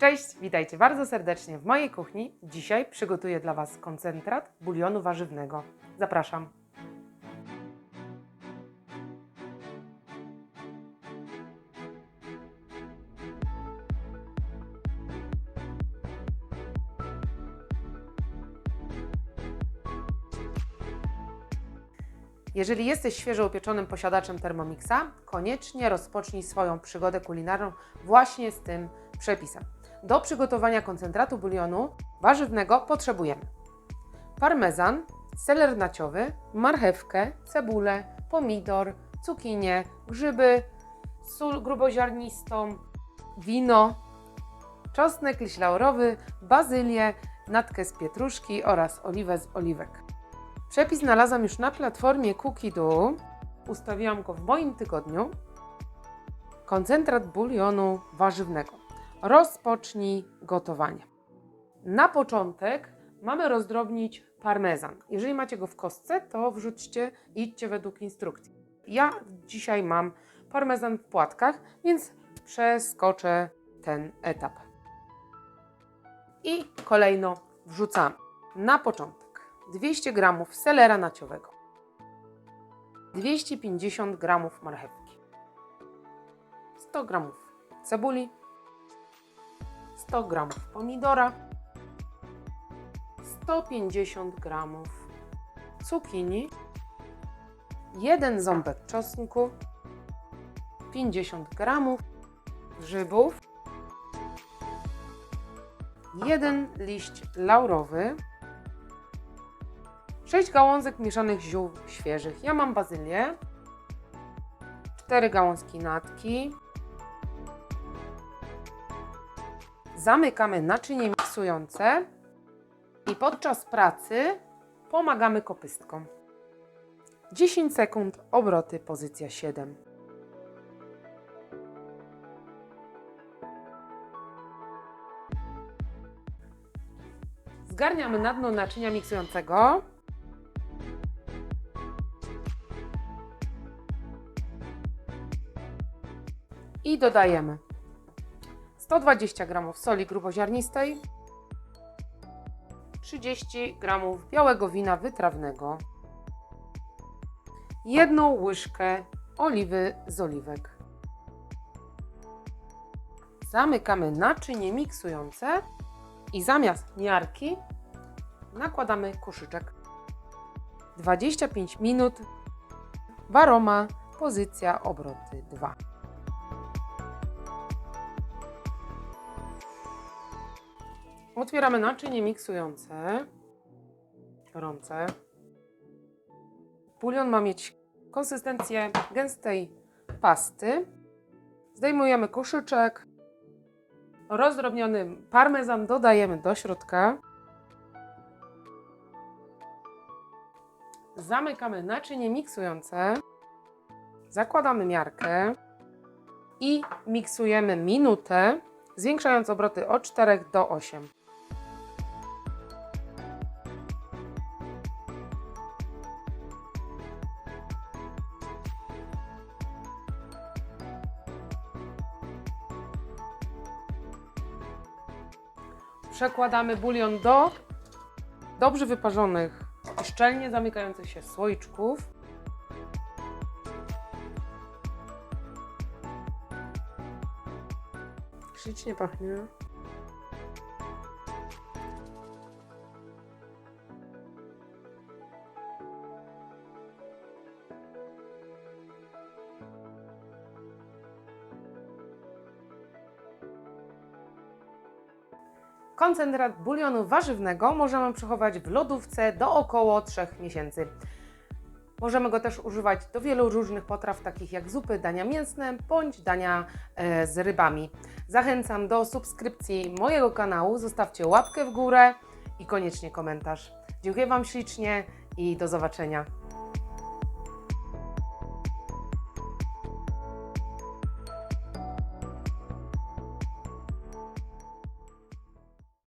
Cześć, witajcie bardzo serdecznie w mojej kuchni. Dzisiaj przygotuję dla Was koncentrat bulionu warzywnego. Zapraszam. Jeżeli jesteś świeżo upieczonym posiadaczem Thermomixa, koniecznie rozpocznij swoją przygodę kulinarną właśnie z tym przepisem. Do przygotowania koncentratu bulionu warzywnego potrzebujemy parmezan, seler naciowy, marchewkę, cebulę, pomidor, cukinię, grzyby, sól gruboziarnistą, wino, czosnek, liść laurowy, bazylię, natkę z pietruszki oraz oliwę z oliwek. Przepis znalazłam już na platformie Cookie Ustawiłam go w moim tygodniu. Koncentrat bulionu warzywnego. Rozpocznij gotowanie. Na początek mamy rozdrobnić parmezan. Jeżeli macie go w kostce, to wrzućcie i idźcie według instrukcji. Ja dzisiaj mam parmezan w płatkach, więc przeskoczę ten etap. I kolejno wrzucamy. Na początek 200 g selera naciowego, 250 g marchewki, 100 g cebuli, 100 g pomidora, 150 g cukinii, 1 ząbek czosnku, 50 g grzybów, 1 liść laurowy, 6 gałązek mieszanych ziół świeżych. Ja mam bazylię, 4 gałązki natki. Zamykamy naczynie miksujące i podczas pracy pomagamy kopystką. 10 sekund, obroty, pozycja 7. Zgarniamy na dno naczynia miksującego. I dodajemy 120 g soli gruboziarnistej, 30 g białego wina wytrawnego, jedną łyżkę oliwy z oliwek. Zamykamy naczynie miksujące i zamiast miarki nakładamy koszyczek. 25 minut, waroma, pozycja obroty 2. Otwieramy naczynie miksujące, gorące. Bulion ma mieć konsystencję gęstej pasty. Zdejmujemy koszyczek. Rozdrobniony parmezan dodajemy do środka. Zamykamy naczynie miksujące. Zakładamy miarkę i miksujemy minutę, zwiększając obroty od 4 do 8. Przekładamy bulion do dobrze wyparzonych i szczelnie zamykających się słoiczków. Ślicznie pachnie. Koncentrat bulionu warzywnego możemy przechować w lodówce do około 3 miesięcy. Możemy go też używać do wielu różnych potraw, takich jak zupy, dania mięsne bądź dania e, z rybami. Zachęcam do subskrypcji mojego kanału, zostawcie łapkę w górę i koniecznie komentarz. Dziękuję Wam ślicznie i do zobaczenia.